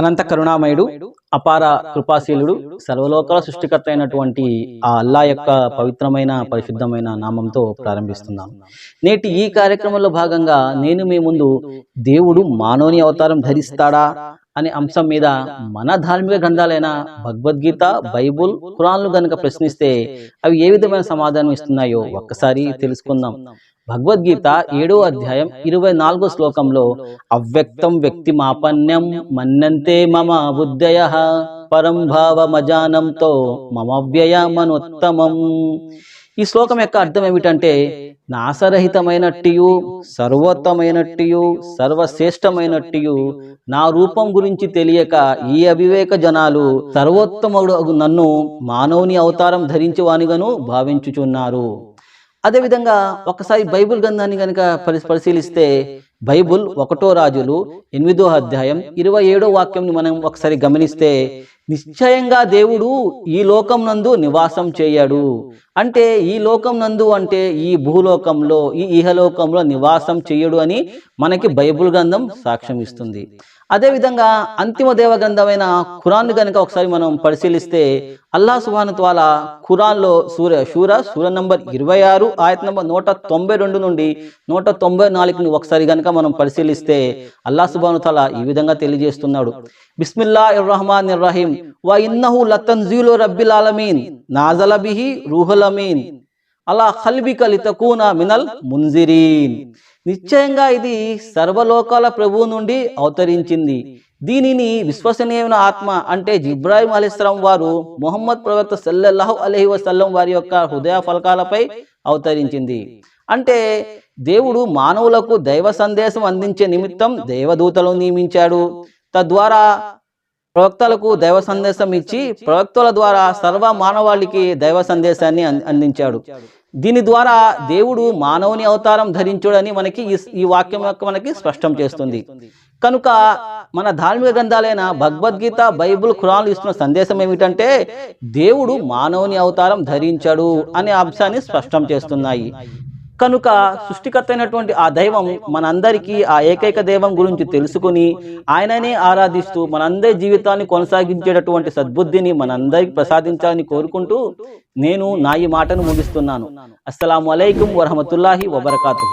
అనంత కరుణామయుడు అపార కృపాశీలుడు సర్వలోకాల సృష్టికర్త అయినటువంటి ఆ అల్లా యొక్క పవిత్రమైన పరిశుద్ధమైన నామంతో ప్రారంభిస్తున్నాను నేటి ఈ కార్యక్రమంలో భాగంగా నేను మీ ముందు దేవుడు మానవుని అవతారం ధరిస్తాడా? అనే అంశం మీద మన ధార్మిక గ్రంథాలైన భగవద్గీత బైబుల్ ఖురాన్లు గనుక ప్రశ్నిస్తే అవి ఏ విధమైన సమాధానం ఇస్తున్నాయో ఒక్కసారి తెలుసుకుందాం. భగవద్గీత ఏడో అధ్యాయం ఇరవై నాలుగో శ్లోకంలో అవ్యక్తం వ్యక్తి మాపన్యం మన్నంతే మమ బుద్ధయ పరం భావమజానంతో మమ వ్యయమనుత్తమం ఈ శ్లోకం యొక్క అర్థం ఏమిటంటే నాసరహితమైనట్టియు సర్వోత్తమైనట్టియు సర్వశ్రేష్టమైనట్టియు నా రూపం గురించి తెలియక ఈ అవివేక జనాలు సర్వోత్తముడు నన్ను మానవుని అవతారం ధరించి వానిగను భావించుచున్నారు. అదేవిధంగా ఒకసారి బైబిల్ గ్రంథాన్ని కనుక పరి పరిశీలిస్తే బైబుల్ ఒకటో రాజులు ఎనిమిదో అధ్యాయం ఇరవై ఏడో వాక్యంని మనం ఒకసారి గమనిస్తే నిశ్చయంగా దేవుడు ఈ లోకం నందు నివాసం చేయడు. అంటే ఈ లోకం నందు అంటే ఈ భూలోకంలో ఈ ఇహలోకంలో నివాసం చేయడు అని మనకి బైబుల్ గ్రంథం సాక్ష్యం ఇస్తుంది. అదేవిధంగా అంతిమ దేవ గ్రంథమైన ఖురాన్ కనుక ఒకసారి మనం పరిశీలిస్తే అల్లా సుబాను ఖురాన్లో సూర్య షూర సూర నంబర్ ఇరవై ఆరు ఆయత నంబర్ నూట తొంభై రెండు నుండి నూట తొంభై నాలుగుని ఒకసారి కనుక మనం పరిశీలిస్తే అల్లా సుబాను తాలా ఈ విధంగా తెలియజేస్తున్నాడు. బిస్మిల్లా ఇర్రహమాన్ ఇర్రహీం వా ఇన్నహు లతన్జీలు రబ్బిల్ ఆలమీన్. నాజలబిహి బిహి అలా హల్బిక లితకూన మినల్ ముంజిరీన్ నిశ్చయంగా ఇది సర్వలోకాల ప్రభువు నుండి అవతరించింది. దీనిని విశ్వసనీయమైన ఆత్మ అంటే జిబ్రాహిం అలీస్లాం వారు మొహమ్మద్ ప్రవక్త సల్లల్లాహు అలహి వసల్లం వారి యొక్క హృదయ ఫలకాలపై అవతరించింది. అంటే దేవుడు మానవులకు దైవ సందేశం అందించే నిమిత్తం దేవదూతలను నియమించాడు. తద్వారా ప్రవక్తలకు దైవ సందేశం ఇచ్చి ప్రవక్తల ద్వారా సర్వ మానవాళికి దైవ సందేశాన్ని అందించాడు. దీని ద్వారా దేవుడు మానవుని అవతారం ధరించుడని మనకి ఈ- ఈ వాక్యం యొక్క మనకి స్పష్టం చేస్తుంది. కనుక మన ధార్మిక గ్రంథాలైన భగవద్గీత బైబుల్ ఖురాన్లు ఇస్తున్న సందేశం ఏమిటంటే దేవుడు మానవుని అవతారం ధరించాడు అనే అంశాన్ని స్పష్టం చేస్తున్నాయి. కనుక సృష్టికర్త అయినటువంటి ఆ దైవం మనందరికీ ఆ ఏకైక దైవం గురించి తెలుసుకుని ఆయననే ఆరాధిస్తూ మనందరి జీవితాన్ని కొనసాగించేటటువంటి సద్బుద్ధిని మనందరికి ప్రసాదించాలని కోరుకుంటూ నేను నా ఈ మాటను ముగిస్తున్నాను. అస్సలం అలైకుం వరహమతుల్లాహి వబర్కాతు